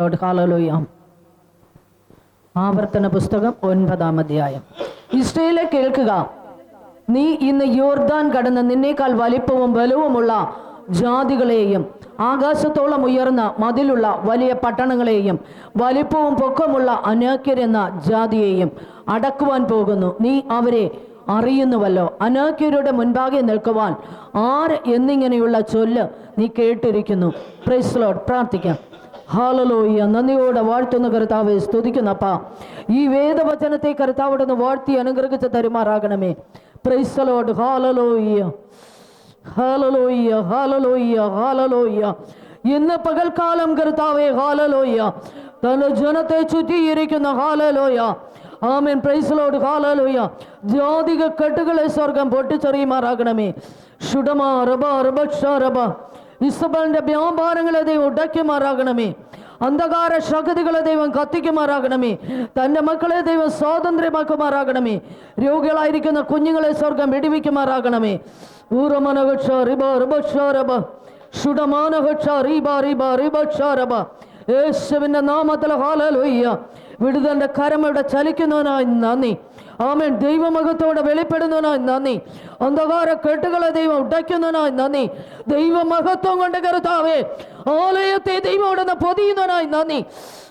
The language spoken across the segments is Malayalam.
Lord, ഹാലലോയാം ആവർത്തന പുസ്തകം ഒൻപതാം അധ്യായം. ഇസ്രയേലെ കേൾക്കുക. നീ ഇന്ന് യോർദാൻ കടന്ന് നിന്നേക്കാൾ വലിപ്പവും ബലവുമുള്ള ജാതികളെയും ആകാശത്തോളം ഉയർന്ന മതിലുള്ള വലിയ പട്ടണങ്ങളെയും വലിപ്പവും പൊക്കമുള്ള അനാക്യരെന്ന ജാതിയെയും അടക്കുവാൻ പോകുന്നു. നീ അവരെ അറിയുന്നുവല്ലോ. അനാക്യരുടെ മുൻപാകെ നിൽക്കുവാൻ ആര് എന്നിങ്ങനെയുള്ള ചൊല്ല് നീ കേട്ടിരിക്കുന്നു. പ്രൈസ്ലോഡ് പ്രാർത്ഥിക്കാം. ഹാലലോയ്യ നന്ദിയോടെ വാഴ്ത്തുന്ന കർത്താവെ സ്തുതിക്കുന്നപ്പ ഈ വേദവചനത്തെ കർത്താവിടുന്ന് വാഴ്ത്തി അനുഗ്രഹിച്ച് തരുമാറാകണമേ. പ്രൈസലോഡ് ഹാലലോയ്യ ഹാലലോയ്യ ഹാലലോയ്യ ഹാലലോയ്യ ഇന്ന് പകൽക്കാലം കർത്താവെ ഹാലലോയ്യ തന്റെ ജനത്തെ ചുറ്റിയിരിക്കുന്ന ഹാലലോയ ആമേൻ പ്രൈസലോട് ഹാലലോയ ജാതിക കെട്ടുകളെ സ്വർഗം പൊട്ടിച്ചെറിയുമാറാകണമേ. ഷുഡമ റബ റബ റബ. ഇസബലിന്റെ വ്യാപാരങ്ങളെ ദൈവം ഉടയ്ക്കുമാറാകണമേ. അന്ധകാര ശക്തികളെ ദൈവം കത്തിക്കുമാറാകണമേ. തന്റെ മക്കളെ ദൈവം സ്വാതന്ത്ര്യമാക്കുമാറാകണമേ. രോഗികളായിരിക്കുന്ന കുഞ്ഞുങ്ങളെ സ്വർഗം വിടിവിക്കുമാറാകണമേ. ഊറമനഹക്ഷ റിബ റിബക്ഷ റബ ഷുഡമാനഹക്ഷ റീബ റിബ റിബക്ഷ റബ യേശുവിന്റെ നാമത്തിൽ ഹാലലോയ്യ വിടുതന്റെ കരം ഇവിടെ ചലിക്കുന്നവനായി നന്ദി. ആമേൻ. ദൈവമഹത്തോടെ വെളിപ്പെടുന്നവനായി നന്ദി. അന്ധകാര കെട്ടുകളെ ദൈവം ഉടയ്ക്കുന്നവനായി നന്ദി. ദൈവമഹത്വം കൊണ്ട് കരുത്താവേ ആലയത്തെ ദൈവം ഉടനെ പൊതിയുന്നവനായി നന്ദി.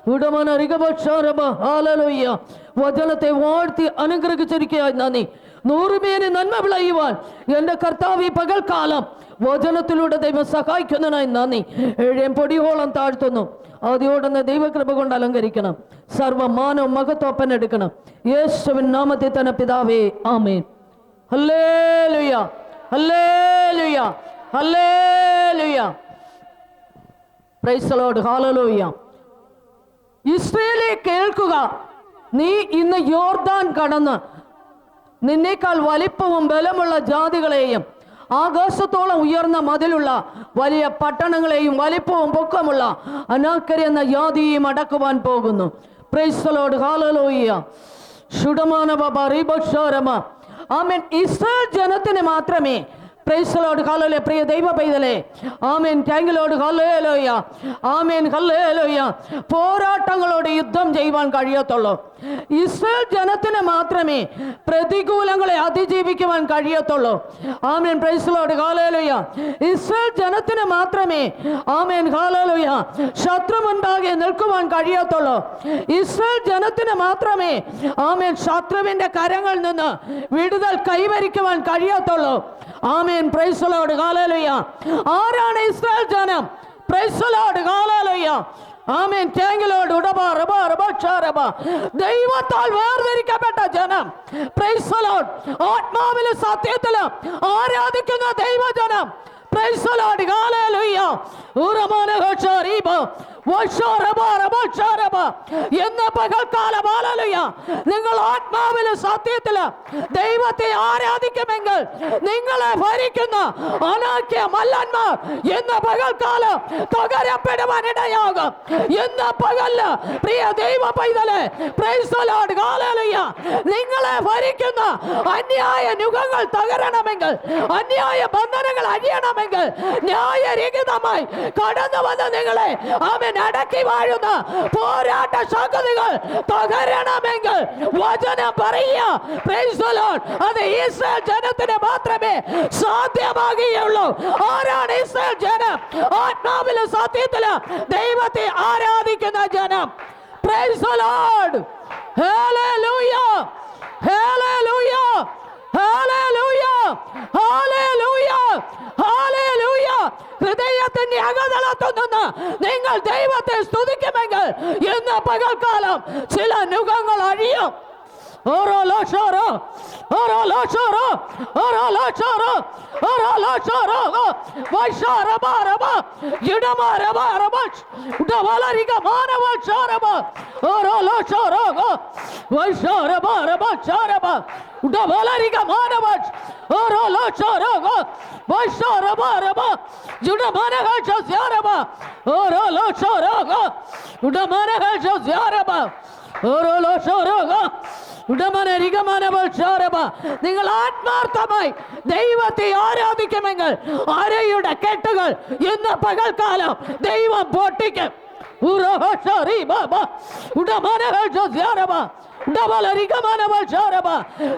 ഉടമന റികപക്ഷാരഭ ഹാലലോയ്യ വചനത്തെ വാഴ്ത്തി അനുഗ്രഹിച്ചിരിക്കുകയായി നന്ദി. നൂറുമേനി നന്മ വിളയുവാൻ എന്റെ കർത്താവ് ഈ പകൽക്കാലം വചനത്തിലൂടെ ദൈവം സഹായിക്കുന്നതിനായി നന്ദി. ഏഴേം പൊടിയോളം താഴ്ത്തുന്നു. ആദ്യോടന്ന് ദൈവകൃപ കൊണ്ട് അലങ്കരിക്കണം. സർവമാനവും മഹത്വപ്പൻ എടുക്കണം. യേശുവിൻ നാമത്തിൽ തന്നെ പിതാവേ ആമേൻ. ഹല്ലേലുയ ഹല്ലേലുയ ഹല്ലേലുയ. പ്രൈസ് ലോർഡ് ഹാലലൂയ ഇസ്രയേലെ കേൾക്കുക. നീ ഇന്ന് യോർദാൻ കടന്ന് നിന്നേക്കാൾ വലിപ്പവും ബലമുള്ള ജാതികളെയും ആകാശത്തോളം ഉയർന്ന മതിലുള്ള വലിയ പട്ടണങ്ങളെയും വലിപ്പവും പൊക്കമുള്ള അനാക്കരി എന്ന യാതിയും അടക്കുവാൻ പോകുന്നു. പ്രൈസലോട് ഹാലലോയ്യ ഷുഡമാന ബാബ ഇസ്രായേൽ ജനത്തിന് മാത്രമേ പ്രൈസലോട് ഹല്ലേലൂയ പ്രിയ ദൈവ പൈതലേ ആമേൻ താങ്കിലോട് ഹല്ലേലൂയ ആമേൻ ഹല്ലേലൂയ പോരാട്ടങ്ങളോട് യുദ്ധം ചെയ്യുവാൻ കഴിയത്തുള്ളൂ. ഇസ്രായേൽ ജനത്തിന് മാത്രമേ പ്രതികൂലങ്ങളെ അതിജീവിക്കുവാൻ കഴിയത്തുള്ളൂ. ആമേൻ പ്രൈസലോട് ഹല്ലേലൂയ ഇസ്രായേൽ ജനത്തിന് മാത്രമേ ആമേൻ ഹല്ലേലൂയ ശത്രു മുൻപാകെ നിൽക്കുവാൻ കഴിയത്തുള്ളൂ. ഇസ്രായേൽ ജനത്തിന് മാത്രമേ ആമേൻ ശത്രുവിന്റെ കരങ്ങളിൽ നിന്ന് വിടുതൽ കൈവരിക്കുവാൻ കഴിയത്തുള്ളൂ. ആമേൻ പ്രൈസലോട് ഹാലലുയ്യ ആരാണ് ഇസ്രായേൽ ജനം പ്രൈസലോട് ഹാലലുയ്യ ആമേൻ തേങ്കിലോട് ഉടബ റബ റബ ക്ഷാരബ ദൈവത്താൽ വേർതിരിക്കപ്പെട്ട ജനം പ്രൈസലോട് ആത്മാവിലും സത്യത്തിലും ആരാധിക്കുന്ന ദൈവജനം പ്രൈസലോട് ഹാലലുയ്യ ഉറമാനഹോഷാരീബ എന്ന പകൽക്കാലം ആലലുയ നിങ്ങൾ ആത്മാവിൽ സത്യത്തിൽ ദൈവത്തെ ആരാധിക്കുമെങ്കിൽ നിങ്ങളെ ഭരിക്കുന്ന അനാഖ്യ മല്ലന്മാർ എന്ന പകൽക്കാലം തകരപ്പെടുവാൻ ഇടയാകും. എന്ന പകൽ പ്രിയ ദൈവ പൈതലെ നിങ്ങളെ ഭരിക്കുന്ന അന്യായ നുഖങ്ങൾ തകരണമെങ്കിൽ അന്യായ ബന്ധനങ്ങൾ അഴിയണമെങ്കിൽ ന്യായരഹിതമായി കടന്നു വന്ന നിങ്ങളെ അവൻ അടക്കി വാഴുന്ന പോരാട്ട സംഗതികൾ തകരണമെങ്കിൽ വചനം പറയുക. അത് ഇസ്രായേൽ ജനത്തിന് മാത്രമേ സാധ്യമാകുകയുള്ളൂ ആരാണ് ഇസ്രായേൽ ജനം ആത്മാവിലും സത്യത്തിൽ ദൈവത്തെ ആരാധിക്കുന്ന ജനം Praise the Lord. Hallelujah. Hallelujah. Hallelujah. ഹൃദയത്തിന്റെ അകതളത്തു നിന്ന് നിങ്ങൾ ദൈവത്തെ സ്തുതിക്കുമെങ്കിൽ ഇന്ന് പകൽക്കാലം ചില നുഖങ്ങൾ അഴിയും. ara la chara ara la chara ara la chara ara la chara vai chara bara ba yida mara bara vaishara baraba yidama raba mara davalariga chara ba ara la chara vai chara bara ba chara ba vaishara baraba charaba mara manava ara la chara vai chara bara ba yida mara ga chara ba ara la chara uta mara ga chara ba നിങ്ങൾ ആത്മാർത്ഥമായി ദൈവത്തെ ആരാധിക്കുമെങ്കിൽ അരയുടെ കെട്ടുകൾ ഇന്ന് പകൽക്കാലം ദൈവം പൊട്ടിക്കും. ഡബലരികമനവശാരബ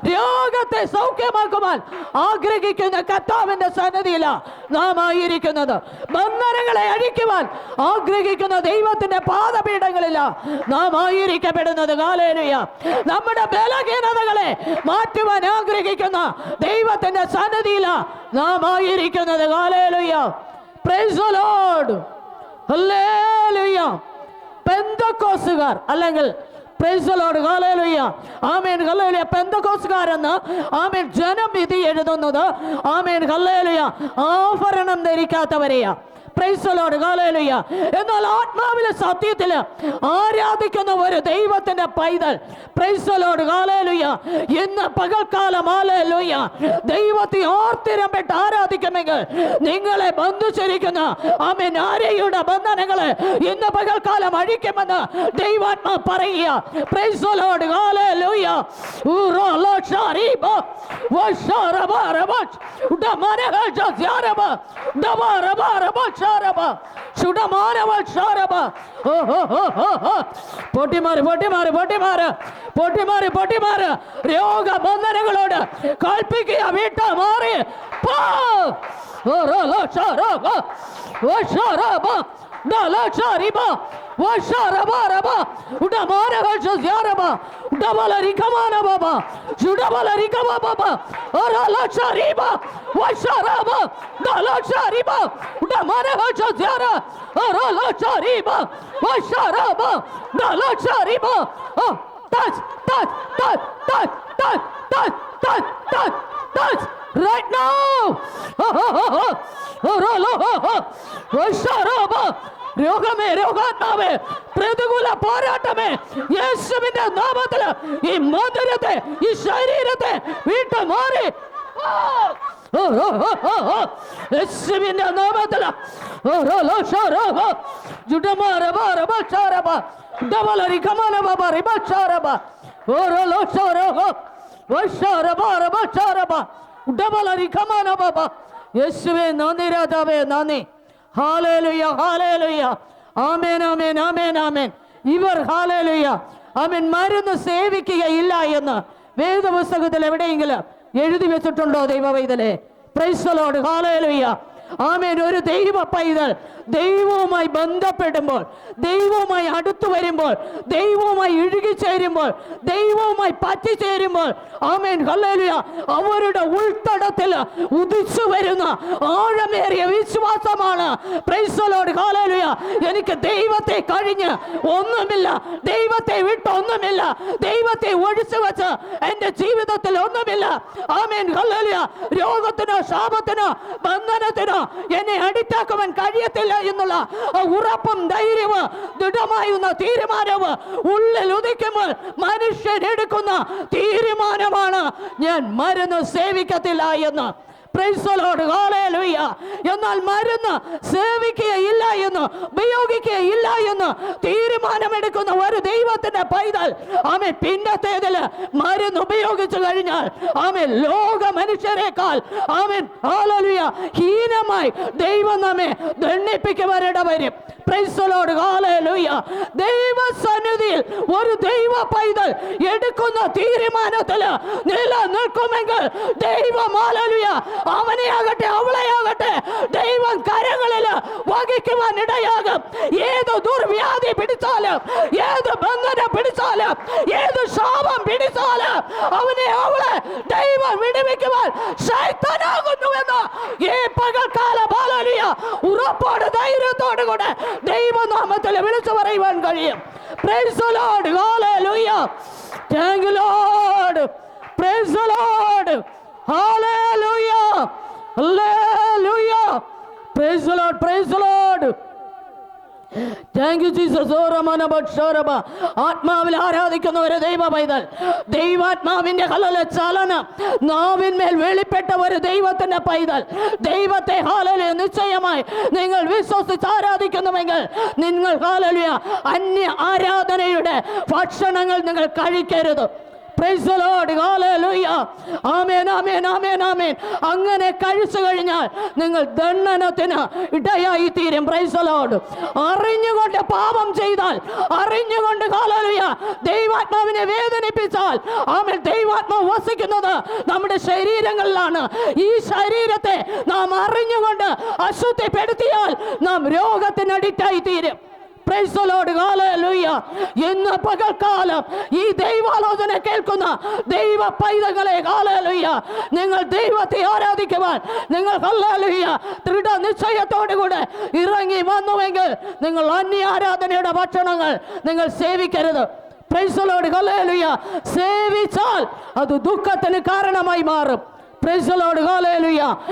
രോഗത്തെ സൗഖ്യമാക്കുവാൻ ആഗ്രഹിക്കുന്ന കർത്താവിന്റെ സന്നദ്ധിയില നാം ആയിരിക്കുന്നത് ബന്ധനങ്ങളെ അഴിക്കുവാൻ ആഗ്രഹിക്കുന്ന ദൈവത്തിന്റെ പാദപീഠങ്ങളില നാം ആയിരിക്കപ്പെടുന്നത് കാലേനയ നമ്മുടെ ബലഹീനതകളെ മാറ്റുവാൻ ആഗ്രഹിക്കുന്ന ദൈവത്തിന്റെ സന്നദ്ധിയില നാം ആയിരിക്കുന്നത് കാലേലുയ പ്രൈസ് ലോഡ് പെന്തക്കോസുകാർ അല്ലെങ്കിൽ പ്രൈസലോട് ഹല്ലേലൂയ ആമേൻ ഹല്ലേലൂയ പെന്തക്കോസുകാരെന്ന് ആമേൻ. ജനം ഇത് എഴുതുന്നത്. ആമേൻ. ഹല്ലേലൂയ ആഭരണം ധരിക്കാത്തവരെയാ. പ്രൈസലോട് ഹാലേലുയ്യ എന്നാൽ ആത്മാവിലെ സത്യത്തിൽ ആരാധിക്കുന്ന ഒരു ദൈവത്തിന്റെ പൈതൽ. പ്രൈസലോട് ഹാലേലുയ്യ ഇന്ന് പകൽക്കാലം. ഹാലേലുയ്യ ദൈവത്തെ ഓർത്തിരമ്പിട്ട് ആരാധിക്കുമെങ്കിൽ നിങ്ങളെ ബന്ധിച്ചിരിക്കുന്ന ആമേൻ ആരെയുടെ ബന്ധനങ്ങളെ ഇന്ന് പകൽക്കാലം അഴിക്കുമെന്ന് ദൈവാത്മാ പറയുക. പ്രൈസലോട് ஷாரபா சுடமானவள் ஷாரபா பொட்டி மாறு பொட்டி மாறு பொட்டி மாறு. பொட்டி மாறு பொட்டி மாறு. ரோக பந்தனங்களோட கல்பிக்கிய வீட்டா மாறி போ. ஓ ரோ லோ ஷாரபா ஓ ஷாரபா நலோ ஷாரிபா Vaşa raba raba. Uda mara vaşa ya raba. Uda bala rikama na baba. Şuda bala rikama baba. Ara la şariba. Vaşa raba. Da la şariba. Uda mara vaşa ya ra. Ara la şariba. Vaşa raba. Da la şariba. Touch, touch, touch, touch, touch, touch, touch, touch, touch. Right now. Ha ha ha ha. Ara la ha ha. Vaşa raba. രോഗമേ രോഗാത്മാവേ പ്രതികൂല പോരാട്ടമേ യേശുവിന്റെ നാമത്തില് ഈ മന്ദിരത്തെ ഈ ശരീരത്തെ വിട്ടു മാറി യേശുവിന്റെ നാമത്തില് ഡബലരി കമല ബാബ റിബാരബ ഓരോ ലോഷോരോഹ ഡബലരി കമാന ബാബ യേശുവേ നന്ദി രാജാവേ നന്ദി ഹാലേലുയ ഹാലേലുയ. ആമേൻ ആമേൻ ആമേൻ ആമേൻ. ഇവർ ഹാലേലുയ. ആമേൻ മരുന്ന് സേവിക്കുകയില്ല എന്ന് വേദപുസ്തകത്തിൽ എവിടെയെങ്കിലും എഴുതി വെച്ചിട്ടുണ്ടോ ദൈവവൈതലെ? പ്രൈസലോട് ഹാലേലുയ. ആമേൻ. ഒരു ദൈവ പൈതൽ ദൈവവുമായി ബന്ധപ്പെടുമ്പോൾ ദൈവവുമായി അടുത്തു വരുമ്പോൾ ദൈവവുമായി ഇഴുകിച്ചേരുമ്പോൾ ദൈവവുമായി പറ്റിച്ചേരുമ്പോൾ ആമേൻ ഹല്ലേലൂയ അവരുടെ ഉൾത്തടത്തിൽ ഉദിച്ചു വരുന്ന ആഴമേറിയ വിശ്വാസമാണ്. പ്രൈസലോട് ഹല്ലേലൂയ. എനിക്ക് ദൈവത്തെ കഴിഞ്ഞ് ഒന്നുമില്ല. ദൈവത്തെ വിട്ട് ഒന്നുമില്ല. ദൈവത്തെ ഒഴിച്ചു വെച്ച് എന്റെ ജീവിതത്തിൽ ഒന്നുമില്ല. Amen hallelujah. രോഗത്തിനോ ശാപത്തിനോ ബന്ധനത്തിനോ എന്നെ അടിറ്റാക്കുവാൻ കഴിയത്തില്ല എന്നുള്ള ഉറപ്പും ധൈര്യവും ദൃഢമായുന്ന തീരുമാനവും ഉള്ളിൽ ഉദിക്കുമ്പോൾ മനുഷ്യൻ എടുക്കുന്ന തീരുമാനമാണ് ഞാൻ മരുന്ന് സേവിക്കത്തില്ല എന്ന്. എന്നാൽ മരുന്ന് സേവിക്കുകയില്ല എന്ന് ഉപയോഗിക്കുകയില്ല എന്ന് തീരുമാനമെടുക്കുന്ന ഒരു ദൈവത്തിന്റെ പൈതൽ ആമെ പിന്നത്തേതിൽ മരുന്ന് ഉപയോഗിച്ചു കഴിഞ്ഞാൽ ആമെ ലോക മനുഷ്യരെക്കാൾ ആമൻ ഹാലലുയ ഹീനമായി ദൈവം നമ്മെ ദണ്ഡിപ്പിക്കുവാനിട വരും. പ്രൈസലോട് ഹാലലുയ ദൈവസന്നിധിയിൽ ഒരു ദൈവ പൈതൽ എടുക്കുന്ന തീരുമാനത്തിൽ നിലനിൽക്കുമെങ്കിൽ ദൈവം ഹാലലുയ അവനെയാകട്ടെ അവളെയാകട്ടെ ദൈവം കരങ്ങളിൽ വഹിക്കുവാൻ ഇടയാകും. ഏത് ദുർവ്യാധി പിടിച്ചാലും ഏത് ബന്ധനം പിടിച്ചാലും ഏത് ശാപം പിടിച്ചാലും അവനെ അവളെ ദൈവം വിടുവിക്കുവാൻ ശൈത്തനാകുന്നുവെന്ന് ഈ പകൽക്കാല ബാലലിയ ഉറപ്പോട് ധൈര്യത്തോടു കൂടെ ദൈവനാമത്തിൽ വിളിച്ചു പറയുവാൻ കഴിയും. Praise load hallelujah thank you Lord praise Lord ആത്മാവിൽ ആരാധിക്കുന്ന ഒരു ദൈവ പൈതൽ. ദൈവാത്മാവിന്റെ ഹലല ചലനം നാവിന്മേൽ വെളിപ്പെട്ട ഒരു ദൈവത്തിന്റെ പൈതൽ. ദൈവത്തെ ഹാലലിയ നിശ്ചയമായി നിങ്ങൾ വിശ്വസിച്ച് ആരാധിക്കുന്നുവെങ്കിൽ നിങ്ങൾ ഹാലലിയ അന്യ ആരാധനയുടെ ഭക്ഷണങ്ങൾ നിങ്ങൾ കഴിക്കരുത്. ആമേൻ ആമേൻ ആമേൻ ആമേൻ അങ്ങനെ കഴിച്ചു കഴിഞ്ഞാൽ നിങ്ങൾ ദണ്ഡനത്തിന് ഇടയായി തീരും. പ്രൈസ് ലോർഡ് അറിഞ്ഞുകൊണ്ട് പാപം ചെയ്താൽ അറിഞ്ഞുകൊണ്ട് കാലലുയ ദൈവാത്മാവിനെ വേദനിപ്പിച്ചാൽ ആമേൻ ദൈവാത്മാവ് വസിക്കുന്നത് നമ്മുടെ ശരീരങ്ങളിലാണ്. ഈ ശരീരത്തെ നാം അറിഞ്ഞുകൊണ്ട് അശുദ്ധിപ്പെടുത്തിയാൽ നാം രോഗത്തിന് അഡിക്റ്റായി തീരും. ഇന്ന് പകൽക്കാലം ഈ ദൈവാലോചന കേൾക്കുന്ന ദൈവ പൈതങ്ങളെ ഹാലലുയ്യ നിങ്ങൾ ദൈവത്തെ ആരാധിക്കുവാൻ നിങ്ങൾ ഹല്ലേലൂയ ദൃഢ നിശ്ചയത്തോടുകൂടെ ഇറങ്ങി വന്നുവെങ്കിൽ നിങ്ങൾ അന്യ ആരാധനയുടെ ഭക്ഷണങ്ങൾ നിങ്ങൾ സേവിക്കരുത് Lord. Hallelujah. സേവിച്ചാൽ അത് ദുഃഖത്തിന് കാരണമായി മാറും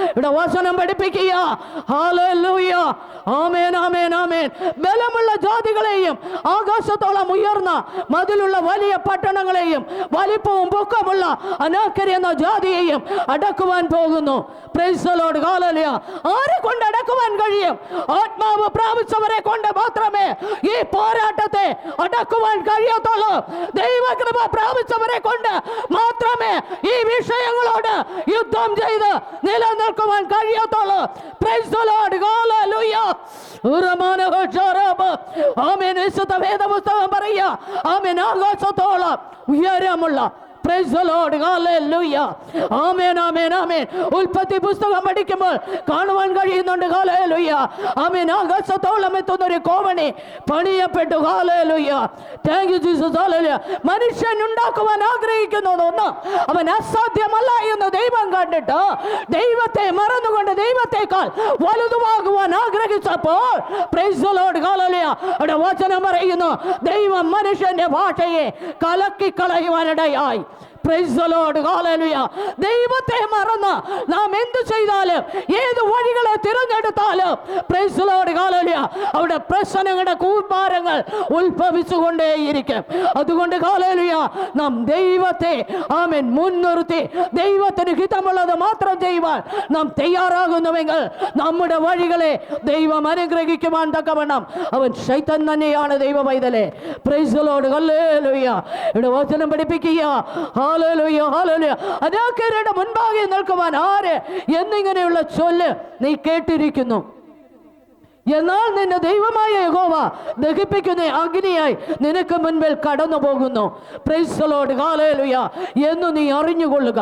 ഇവിടെ വചനം പഠിപ്പിക്കുക. ആമേൻ ആമേൻ ആമേൻ ബലമുള്ള ജാതികളെയും ആകാശത്തോളം ഉയർന്ന മതിലുള്ള വലിയ പട്ടണങ്ങളെയും വലിപ്പവും പൊക്കമുള്ള അനാക്കരി എന്ന ജാതിയെയും അടക്കുവാൻ പോകുന്നു Lord. Hallelujah. ആരെ കൊണ്ട് അടക്കുവാൻ കഴിയും ആത്മാവ് പ്രാപിച്ചവരെ കൊണ്ട് മാത്രമേ ഈ പോരാട്ടത്തെ അടക്കുവാൻ കഴിയത്തുള്ളൂ. ദൈവകൃപ പ്രാപിച്ചവരെ കൊണ്ട് മാത്രമേ ഈ വിഷയങ്ങളോട് യുദ്ധം ചെയ്ത് നിലനിൽക്കുവാൻ കഴിയത്തുള്ളൂ. ആമേൻ. വിശുദ്ധ വേദപുസ്തകം പറയുക. ആമേൻ. ആകാശത്തോളം ഉയരമുള്ള ഉൽപ്പത്തി പുസ്തകം പഠിക്കുമ്പോൾ കാണുവാൻ കഴിയുന്നുണ്ട്. ആമേൻ ആകാശത്തോളം എത്തുന്ന ഒരു കോവണി പണിയപ്പെട്ടു. താങ്ക് യു ജീസസ് മനുഷ്യൻ ഉണ്ടാക്കുവാൻ ആഗ്രഹിക്കുന്നു ഒന്ന് അവൻ അസാധ്യമല്ല എന്ന് ദൈവം കണ്ടിട്ട് ദൈവത്തെ മറന്നുകൊണ്ട് ദൈവത്തെക്കാൾ വലുതുമാകുവാൻ ആഗ്രഹിച്ചപ്പോൾ വചനം പറയുന്നു. ദൈവം മനുഷ്യന്റെ ഭാഷയെ കലക്കി ദൈവത്തെ മറന്ന് നാം എന്ത് ചെയ്താലും ഏത് വഴികളെ തിരഞ്ഞെടുത്താലും. അവിടെ പ്രശ്നങ്ങളുടെ കൂമ്പാരങ്ങൾ ഉത്ഭവിച്ചുകൊണ്ടേയിരിക്കും. അതുകൊണ്ട് കാലേലുയ നാം ദൈവത്തെ ആമൻ മുൻനിർത്തി ദൈവത്തിന് ഹിതമുള്ളത് മാത്രം ചെയ്യുവാൻ നാം തയ്യാറാകുന്നുവെങ്കിൽ നമ്മുടെ വഴികളെ ദൈവം അനുഗ്രഹിക്കുവാൻ തക്കവണ്ണം അവൻ ശൈത്തൻ തന്നെയാണ് ദൈവ പൈതലെ പ്രൈസലോട് കല്ലേലുയ്യ ഇവിടെ വചനം പഠിപ്പിക്കുക. ഹാലേലൂയ മുൻപാകെ നിൽക്കുവാൻ ആര്? എന്നിങ്ങനെയുള്ള ചൊല്ല് നീ കേട്ടിരിക്കുന്നു. എന്നാൽ നിന്റെ ദൈവമായ യഹോവ ദഹിപ്പിക്കുന്ന അഗ്നിയായി നിനക്ക് മുൻപിൽ കടന്നു പോകുന്നു എന്ന് നീ അറിഞ്ഞുകൊള്ളുക.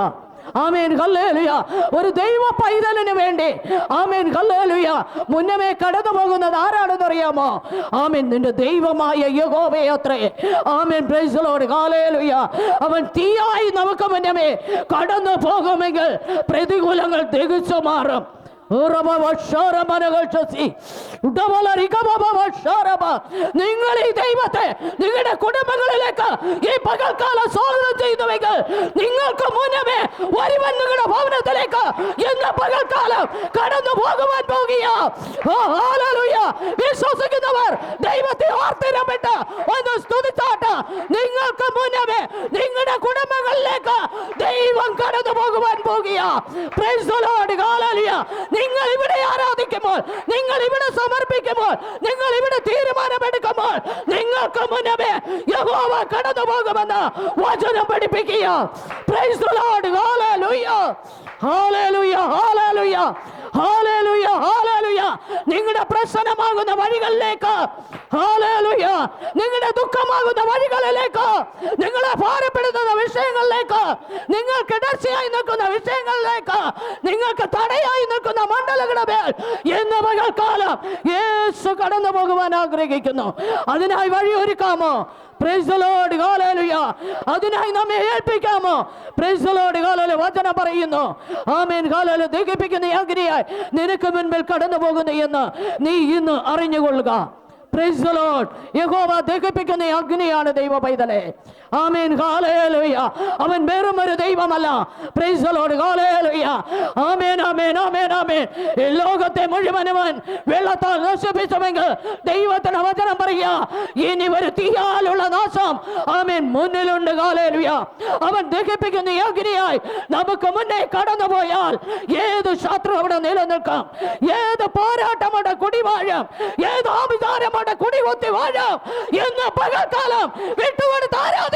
ആമേൻ ഹല്ലേലൂയ. ഒരു ദൈവ പൈതലിന് വേണ്ടി. ആമേൻ ഹല്ലേലൂയ. മുന്നമേ കടന്നു പോകുന്നത് ആരാണെന്ന് അറിയാമോ ആമേൻ നിന്റെ ദൈവമായ യഹോവയത്രേ ആമേൻ പ്രൈസലോട് ഹല്ലേലൂയ. അവൻ തീയായി നമുക്ക് മുന്നമേ കടന്നു പോകുമെങ്കിൽ പ്രതികൂലങ്ങൾ ദഹിച്ചു മാറും. നിങ്ങൾ ഈ ദൈവത്തെ നിങ്ങളുടെ കുടുംബങ്ങളിലേക്ക് ഈ പകൽക്കാല സ്വാഗതം ചെയ്യുന്നുവെങ്കിൽ നിങ്ങൾക്ക് മുന്നമേ ഒരുവൻ നിങ്ങളുടെ ഭവനത്തിലേക്ക് ഇന്ന് പകൽക്കാലം കടന്നു പോകുവാൻ വിശ്വസിക്കുന്നവർ ദൈവത്തെ ഓർത്തിരപ്പെട്ട് ഒന്ന് സ്തുതിച്ചാട്ട് നിങ്ങൾക്ക് മുന്നമേ നിങ്ങളുടെ കുടുംബങ്ങളിലേക്ക് ദൈവം കടന്നു പോകുവാൻ പോകുക. നിങ്ങൾ ഇവിടെ ആരാധിക്കുമ്പോൾ നിങ്ങൾ ഇവിടെ സമർപ്പിക്കുമ്പോൾ നിങ്ങൾ ഇവിടെ തീരുമാനമെടുക്കുമ്പോൾ നിങ്ങൾക്ക് മുന്നമേ യഹോവ കടന്നു പോകുമെന്ന് വചനം പഠിപ്പിക്കുക. നിങ്ങളുടെ പ്രശ്നമാകുന്ന വഴികളിലേക്ക്. നിങ്ങളുടെ ദുഃഖമാകുന്ന വഴികളിലേക്ക്. നിങ്ങളെ ഭാരപ്പെടുത്തുന്ന വിഷയങ്ങളിലേക്ക്. നിങ്ങൾ കിടർച്ചയായി നിൽക്കുന്ന വിഷയങ്ങളിലേക്ക്. നിങ്ങൾക്ക് തടയായി നിൽക്കുന്ന മണ്ഡലങ്ങളുടെ മേൽ എന്ന് പകൽക്കാലം യേശു കടന്നു പോകുവാൻ ആഗ്രഹിക്കുന്നു. അതിനായി വഴി ഒരുക്കാമോ the കാലലുയ. അതിനായി നമ്മെ ഏൽപ്പിക്കാമോ? Praise കാലല് വചന പറയുന്നു. ആമേൻ കാലല് ദഹിപ്പിക്കുന്ന അഗ്നിയായി നിനക്ക് മുൻപിൽ കടന്നു പോകുന്നു എന്ന് നീ ഇന്ന് അറിഞ്ഞുകൊള്ളുക. Lord. യഹോവ ദഹിപ്പിക്കുന്ന അഗ്നിയാണ് ദൈവ പൈതലെ ആമേൻ ഹാലേലുയ അവൻ വെറും ഒരു ദൈവമല്ല Praise the Lord. ഹാലേലുയ ആമേൻ ആമേൻ ആമേൻ ആമേൻ ഈ ലോകത്തെ മുഴുവനവൻ വെള്ളത്താൽ നശിപ്പിച്ചുവെങ്കിൽ ദൈവത്തിന് വചനം പറയുക ഇനി ഒരു തീയാലുള്ള നാശം ആമേൻ മുന്നിലുണ്ട് ഹാലേലുയ അവൻ ദഹിപ്പിക്കുന്ന ഈ അഗ്നിയായി നമുക്ക് മുന്നേ കടന്നു പോയാൽ ഏത് ശത്രു അവിടെ നിലനിൽക്കാം ഏത് പോരാട്ടം അവിടെ കുടിവാഴും ഏത് ആഭിചാരം അവിടെ കുടികുത്തി വാഴും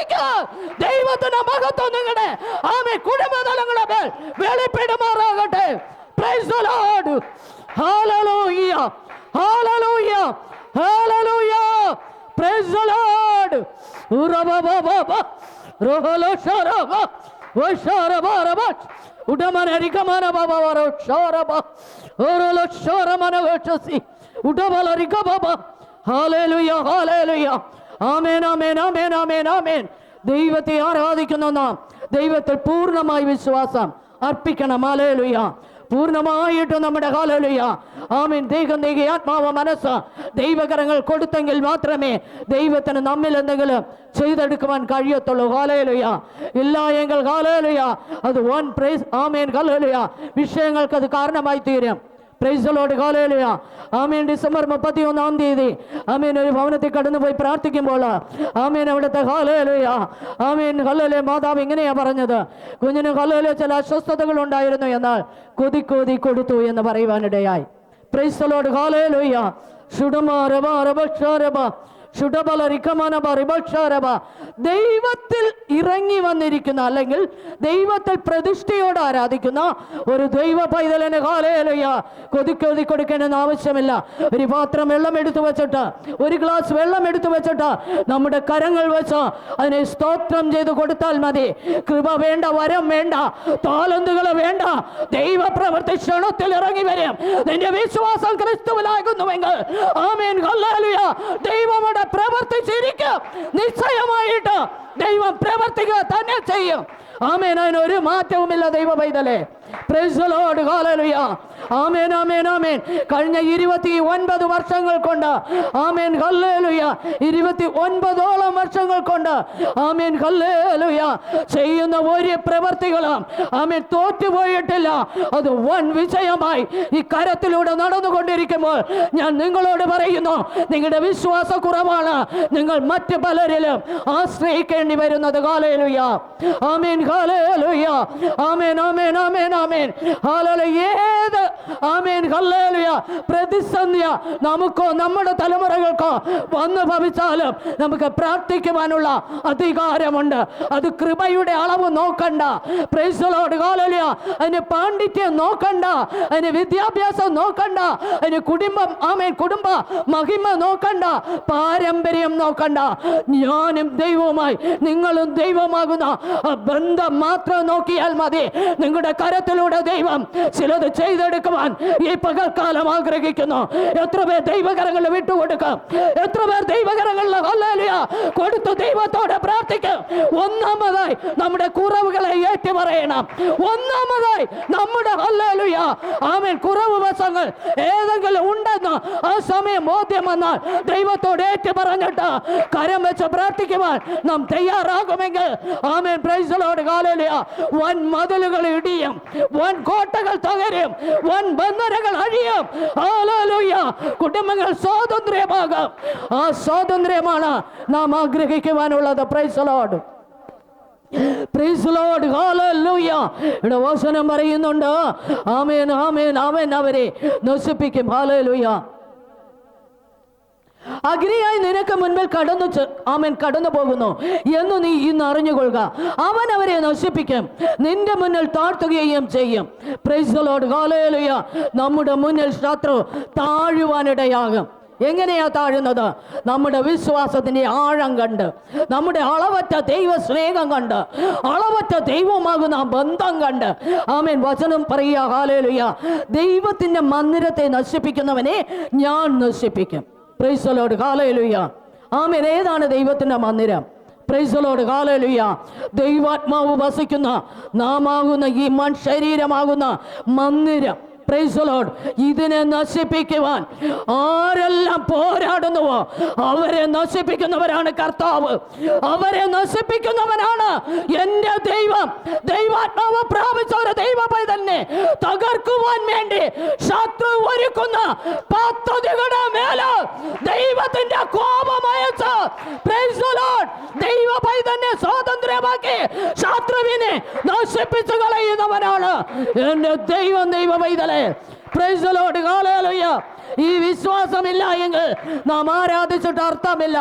ஸ்தோத்திரிக்கிறோம் தெய்வத்தை நான் மகத்துவம் தங்கட ஆமை குடும்ப தளங்களை மேல் வெளிப்பிடுமாறாகட்டே பிரைஸ் தி லார்ட் ஹalleluya ஹalleluya ஹalleluya பிரைஸ் தி லார்ட் உரபபபப ரோஹலோ ஷரப ஓஷரபரப உடமன ரிகமன பபவர ஷரப ஓரலோ ஷரமன வச்சசி உடபல ரிகபப ஹalleluya ஹalleluya ആമേൻ ആമേൻ ആമേൻ ആമേൻ ആമേൻ. ദൈവത്തെ ആരാധിക്കുന്ന നാം ദൈവത്തിൽ പൂർണമായി വിശ്വാസം അർപ്പിക്കണം. ഹാലേലുയ പൂർണമായിട്ട് നമ്മുടെ കാലലുയ ആമേൻ. ദൈവം നീകി ആത്മാവ് മനസ്സ് ദൈവകരങ്ങൾ കൊടുത്തെങ്കിൽ മാത്രമേ ദൈവത്തിന് നമ്മിൽ എന്തെങ്കിലും ചെയ്തെടുക്കുവാൻ കഴിയത്തുള്ളൂ. കാലയിലുയ ഇല്ല എങ്കിൽ കാലയിലുയ അത് വൺ പ്രൈസ് ആമേൻ. കാലയിലുയ വിഷയങ്ങൾക്ക് അത് കാരണമായി തീരും. പ്രൈസലോട് കാലയിലുക ആമീൻ ഡിസംബർ മുപ്പത്തി ഒന്നാം തീയതി. ആമീൻ ഒരു ഭവനത്തിൽ കടന്നുപോയി പ്രാർത്ഥിക്കുമ്പോൾ ആമീൻ അവിടുത്തെ കാലയിലുക ആമീൻ കല്ലലെ മാതാവ് ഇങ്ങനെയാ പറഞ്ഞത്. കുഞ്ഞിന് കല്ലയിലെ ചില അസ്വസ്ഥതകൾ ഉണ്ടായിരുന്നു എന്നാൽ കൊതി കൊതി കൊടുത്തു എന്ന് പറയുവാനിടയായി. പ്രൈസലോട് കാലയിലുയ ഷുഡമാരബ റബക്ഷാരബ ഷുഡബല റിക്കമനബ റിബക്ഷാരബ ദൈവത്തിൽ ഇറങ്ങി വന്നിരിക്കുന്ന അല്ലെങ്കിൽ ദൈവത്തിൽ പ്രതിഷ്ഠയോട് ആരാധിക്കുന്ന ഒരു ദൈവ പൈതലിന് കാലയിലയ്യ കൊതിക്കൊതി കൊടുക്കേണ്ടെന്ന് ആവശ്യമില്ല. ഒരു പാത്രം വെള്ളം എടുത്തു വെച്ചിട്ട് ഒരു ഗ്ലാസ് വെള്ളം എടുത്തു വെച്ചിട്ട് നമ്മുടെ കരങ്ങൾ വെച്ച് അതിനെ സ്തോത്രം ചെയ്ത് കൊടുത്താൽ മതി. കൃപ വേണ്ട വരം വേണ്ട താലന്തുകൾ വേണ്ട. ദൈവ പ്രവൃത്തി ക്ഷണത്തിൽ ഇറങ്ങി വരും. നിന്റെ വിശ്വാസം ക്രിസ്തുവിലാകുന്നുവെങ്കിൽ. ആമേൻ. ഹല്ലേലൂയ ദൈവം അവിടെ പ്രവർത്തിച്ചിരിക്കും നിശ്ചയമായിട്ട് ദൈവം പ്രവർത്തിക്കുക തന്നെ ചെയ്യും. ആമേൻ. അതിന് ഒരു മാറ്റവുമില്ല ദൈവ പൈതലേ ആമേൻ ആമേൻ ആമേൻ കഴിഞ്ഞ ഇരുപത്തി ഒൻപത് വർഷങ്ങൾ കൊണ്ട് ആമേൻ ഇരുപത്തി ഒൻപതോളം വർഷങ്ങൾ കൊണ്ട് ആമേൻ ചെയ്യുന്ന ഒരു പ്രവർത്തികളും ആമേൻ തോറ്റുപോയിട്ടില്ല. അത് വൻ വിജയമായി ഈ കരത്തിലൂടെ നടന്നുകൊണ്ടിരിക്കുമ്പോൾ ഞാൻ നിങ്ങളോട് പറയുന്നു നിങ്ങളുടെ വിശ്വാസ കുറവാണ്. നിങ്ങൾ മറ്റ് പലരിലും ആശ്രയിക്കേണ്ടി വരുന്നത് ഹാലേലുയ ആമേൻ ഹാലേലുയ ആമേൻ ആമേൻ ആമേൻ ആമേൻ. ഏത്? ആമേൻ. ഹല്ലേലൂയ. പ്രതിസന്ധിയ നമുക്കോ നമ്മുടെ തലമുറകൾക്കോ വന്നു ഭവിച്ചാലും നമുക്ക് പ്രാർത്ഥിക്കുവാനുള്ള അധികാരമുണ്ട്. അത് കൃപയുടെ അളവ് നോക്കണ്ട. പ്രൈസലോട് കാലലിയ അതിന് പാണ്ഡിത്യം നോക്കണ്ട. അതിന് വിദ്യാഭ്യാസം നോക്കണ്ട. അതിന് കുടുംബം ആമേൻ കുടുംബ മഹിമ നോക്കണ്ട. പാരമ്പര്യം നോക്കണ്ട. ഞാനും ദൈവവുമായി നിങ്ങളും ദൈവമാകുന്ന ബന്ധം മാത്രം നോക്കിയാൽ മതി. നിങ്ങളുടെ കരത്തിലൂടെ ദൈവം ചിലത് ചെയ്തെടുക്കുവാൻ ഈ പകൽക്കാലം ആഗ്രഹിക്കുന്നു. എത്ര പേർ ദൈവകരങ്ങൾ വിട്ടുകൊടുക്കാം? എത്ര പേർ ദൈവകരങ്ങളിൽ ഹല്ലേലൂയ കൊടുത്തു ദൈവത്തോടെ പ്രാർത്ഥിക്കും. ഒന്നാമതായി നമ്മുടെ കുറവുകളെ ഏറ്റു പറയണം ഒന്നാമതായി നമ്മുടെ ഹല്ലേലൂയ ആമേൻ കുറവ് വശങ്ങൾ ഏതെങ്കിലും ഉണ്ടെന്ന് ആ സമയം ബോധ്യം വന്നാൽ ദൈവത്തോട് ഏറ്റു പറഞ്ഞിട്ട് കരം വെച്ച് പ്രാർത്ഥിക്കുവാൻ നാം തയ്യാറാകുമെങ്കിൽ ആമേൻ പ്രൈസലോട് കാലലിയ വൻ മതിലുകൾ ഇടിയും. വൻ കോട്ടകൾ തകരും വൻ ബന്ധനങ്ങൾ അഴിയും. ഹല്ലേലൂയ. കുടുംബങ്ങൾ സ്വാതന്ത്ര്യമാകും. ആ സ്വാതന്ത്ര്യമാണ് നാം ആഗ്രഹിക്കുവാനുള്ളത്. പ്രൈസലോട് Praise the Lord. Hallelujah. ഇവിടെ വചനം പറയുന്നുണ്ട്. ആമേൻ ആമേൻ ആമേൻ. അവരെ നശിപ്പിക്കും. ഹാലൂയ അഗ്നിയായി നിനക്ക് മുൻപിൽ കടന്നു അവൻ കടന്നു പോകുന്നു. എന്ന് നീ ഇന്ന് അറിഞ്ഞുകൊള്ളുക. അവൻ അവരെ നശിപ്പിക്കും. നിന്റെ മുന്നിൽ താഴ്ത്തുകയും ചെയ്യും. നമ്മുടെ മുന്നിൽ ശത്രു താഴുവാനിടയാകും. എങ്ങനെയാ താഴുന്നത്? നമ്മുടെ വിശ്വാസത്തിന്റെ ആഴം കണ്ട്. നമ്മുടെ അളവറ്റ ദൈവ സ്നേഹം കണ്ട്. അളവറ്റ ദൈവമാകുന്ന ബന്ധം കണ്ട്. ആമേൻ. വചനം പറയുക. ഹാലേലുയ ദൈവത്തിന്റെ മന്ദിരത്തെ നശിപ്പിക്കുന്നവനെ ഞാൻ നശിപ്പിക്കും. പ്രൈസലോട് കാലയിലുയ്യ ആമേൻ ഏതാണ് ദൈവത്തിന്റെ മന്ദിരം? പ്രൈസലോട് കാലയിലുയ്യ ദൈവാത്മാവ് വസിക്കുന്ന നാമാകുന്ന ഈ മൺ ശരീരമാകുന്ന മന്ദിരം. ഇതിനെ നശിപ്പിക്കുവാൻ ആരെല്ലാം പോരാടുന്നുവോ അവരെ നശിപ്പിക്കുന്നവരാണ് കർത്താവ്. അവരെ നശിപ്പിക്കുന്നവനാണ് എന്റെ ദൈവം. ദൈവാത്മാവ് പ്രാപിച്ച ഒരു ദൈവമായി തന്നെ തകർക്കുവാൻ വേണ്ടി ശത്രു ഒരുക്കുന്ന പദ്ധതികളുടെ മേൽ ദൈവത്തിന്റെ കോപമയച്ച് തന്നെ സ്വാതന്ത്ര്യമാക്കി ശത്രുവിനെ നശിപ്പിച്ചു കളയുന്നവനാണ് എന്റെ ദൈവം ദൈവ പൈതലെ Hallelujah. ഈ വിശ്വാസമില്ല എങ്കിൽ നാം ആരാധിച്ചിട്ട് അർത്ഥമില്ല.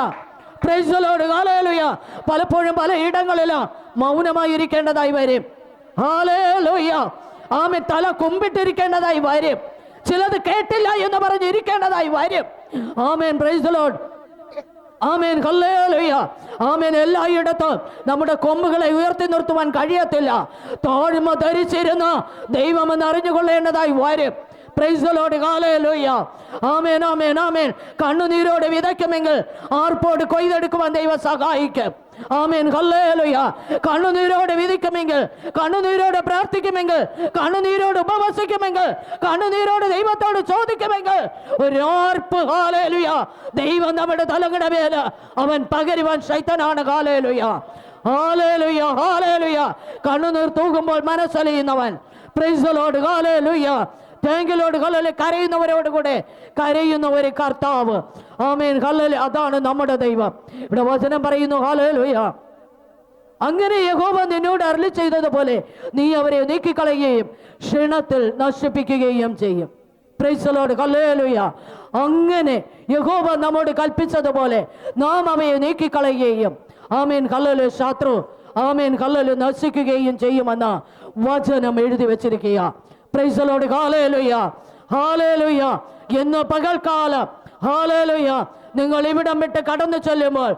പ്രൈസലോട് കാലയിലുയ പലപ്പോഴും പല ഇടങ്ങളിലും മൗനമായിരിക്കേണ്ടതായി വരും. ഹാലേലൂയ ആമെ തല കുമ്പിട്ടിരിക്കേണ്ടതായി വരും. ചിലത് കേട്ടില്ല എന്ന് പറഞ്ഞിരിക്കേണ്ടതായി വരും. ആമേൻ പ്രൈസലോട് ആമേൻ ഹല്ലേലൂയ. ആമേൻ എല്ലായിടത്തും നമ്മുടെ കൊമ്പുകളെ ഉയർത്തി നിർത്തുവാൻ കഴിയത്തില്ല. താഴ്മ ധരിച്ചിരുന്ന ദൈവമെന്ന് അറിഞ്ഞുകൊള്ളേണ്ടതായി വരും. പ്രൈസലോട് ആമേൻ ആമേൻ ആമേൻ. കണ്ണുനീരോട് വിതയ്ക്കുമെങ്കിൽ ആർപ്പോട് കൊയ്തെടുക്കുവാൻ ദൈവം സഹായിക്കും. ആമേൻ. ഹല്ലേലൂയ. കണ്ണുനീരോടെ വിധിക്കുമെങ്കിൽ കണ്ണുനീരോടെ പ്രാർത്ഥിക്കുമെങ്കിൽ കണ്ണുനീരോട് ഉപവസിക്കുമെങ്കിൽ കണ്ണുനീരോട് ദൈവത്തോട് ചോദിക്കുമെങ്കിൽ ഒരു ഓർപ്പ് ഹാലേലുയ ദൈവം നമ്മുടെ തലങ്ങട മേൽ അവൻ പകരുവാൻ ശൈത്തനാണ്. കാലേലുയ ഹാലേലുയ ഹാലേലുയ കണ്ണുനീർ തൂകുമ്പോൾ മനസ്സലിയുന്നവൻ. പ്രൈസലോട് ഹാലേലുയ തേങ്കിലോട് കല്ലല് കരയുന്നവരോട് കൂടെ കരയുന്ന ഒരു കർത്താവ്. ആമേൻ. കല്ലല് അതാണ് നമ്മുടെ ദൈവം. ഇവിടെ വചനം പറയുന്നു ഹാലേലുയ അങ്ങനെ യഹോവ നിന്നോട് അരളി ചെയ്തതുപോലെ നീ അവരെ നീക്കിക്കളയുകയും ക്ഷീണത്തിൽ നശിപ്പിക്കുകയും ചെയ്യും. പ്രൈസലോട് കല്ലേലുയ അങ്ങനെ യഹോവ നമ്മോട് കൽപ്പിച്ചതുപോലെ നാം അവയെ നീക്കിക്കളയുകയും ആമീൻ കല്ലലു ശത്രു ആമീൻ കല്ലലു നശിക്കുകയും ചെയ്യുമെന്ന വചനം എഴുതി വെച്ചിരിക്കുക പ്രൈസലോട് ഹാലേലുയ ഹാലേലുയ എന്ന് പകൽക്കാലം. ഹാലേലുയ നിങ്ങൾ ഇവിടം വിട്ട് കടന്നു ചെല്ലുമ്പോൾ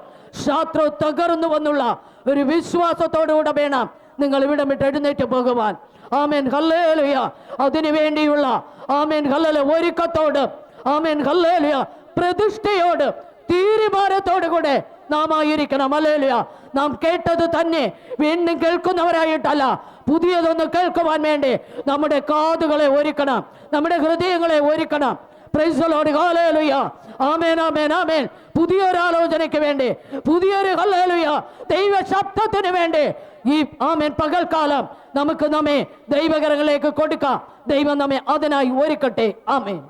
ശാത്രു തകർന്നു വന്നുള്ള ഒരു വിശ്വാസത്തോടുകൂടെ വേണം നിങ്ങൾ ഇവിടം വിട്ട് എഴുന്നേറ്റ് പോകുവാൻ. ആമേൻ ഹല്ലേലുയ അതിനു വേണ്ടിയുള്ള ആമേൻ ഹല്ലല ഒരുക്കത്തോട് ആമേൻ ഹല്ലേലുയ പ്രതിഷ്ഠയോട് തീരുമാനത്തോടു കൂടെ നാം ആയിരിക്കണം അല്ലേലുയ നാം കേട്ടത് തന്നെ. വീണ്ടും കേൾക്കുന്നവരായിട്ടല്ല. പുതിയതൊന്ന് കേൾക്കുവാൻ വേണ്ടി നമ്മുടെ കാതുകളെ ഒരുക്കണം. നമ്മുടെ ഹൃദയങ്ങളെ ഒരുക്കണം. പ്രൈസലോട് ഹാലേലുയ ആമേൻ ആമേൻ ആമേൻ പുതിയൊരാലോചനയ്ക്ക് വേണ്ടി പുതിയൊരു ഹല്ലേലുയ ദൈവ ശബ്ദത്തിന് വേണ്ടി ഈ ആമേൻ പകൽക്കാലം നമുക്ക് നമ്മെ ദൈവകരങ്ങളിലേക്ക് കൊടുക്കാം. ദൈവം നമ്മെ അതിനായി ഒരുക്കട്ടെ. ആമേൻ.